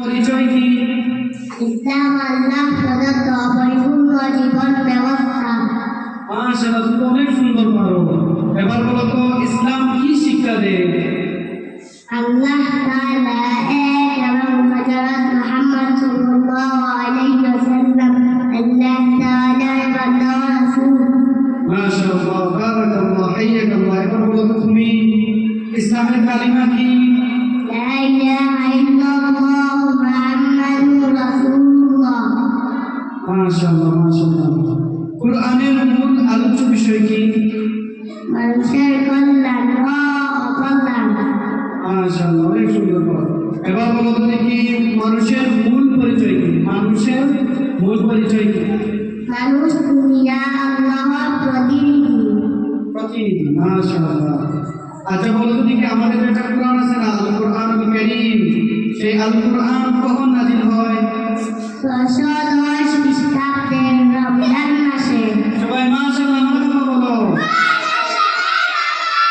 পরিচয় কি ইসলাম আল্লাহ প্রদত্ত পরিপূর্ণ জীবন ব্যবস্থা। মাশাআল্লাহ তুমি অনেক সুন্দর পারো। এবার বলো তো ইসলাম কি শিক্ষা দেয়? আল্লাহ তাআলা এক এবং হযরত মুহাম্মদ সাল্লাল্লাহু আলাইহি ওয়াসাল্লাম আল্লাহ তাআলার বান্দা রাসূল। মাশাআল্লাহ বারাকাল্লাহ হাইয়াকাল্লাহ এবার বলো তুমি ইসলামের কালিমা কি? মাশাআল্লাহ মাশাআল্লাহ কোরআনের মূল আলোচ্য বিষয় কি মানুষের কল্যাণ ও অকল্যাণ মাশাআল্লাহ অনেক সুন্দর এবার বলো তো দেখি মানুষের মূল পরিচয় কি মানুষের মূল পরিচয় কি মানুষ দুনিয়া আল্লাহর প্রতিনিধি প্রতিনিধি মাশাআল্লাহ আচ্ছা বলো তো দেখি আমাদের একটা কোরআন আছে না আল কোরআন কারীম সেই আল কোরআন কখন নাজিল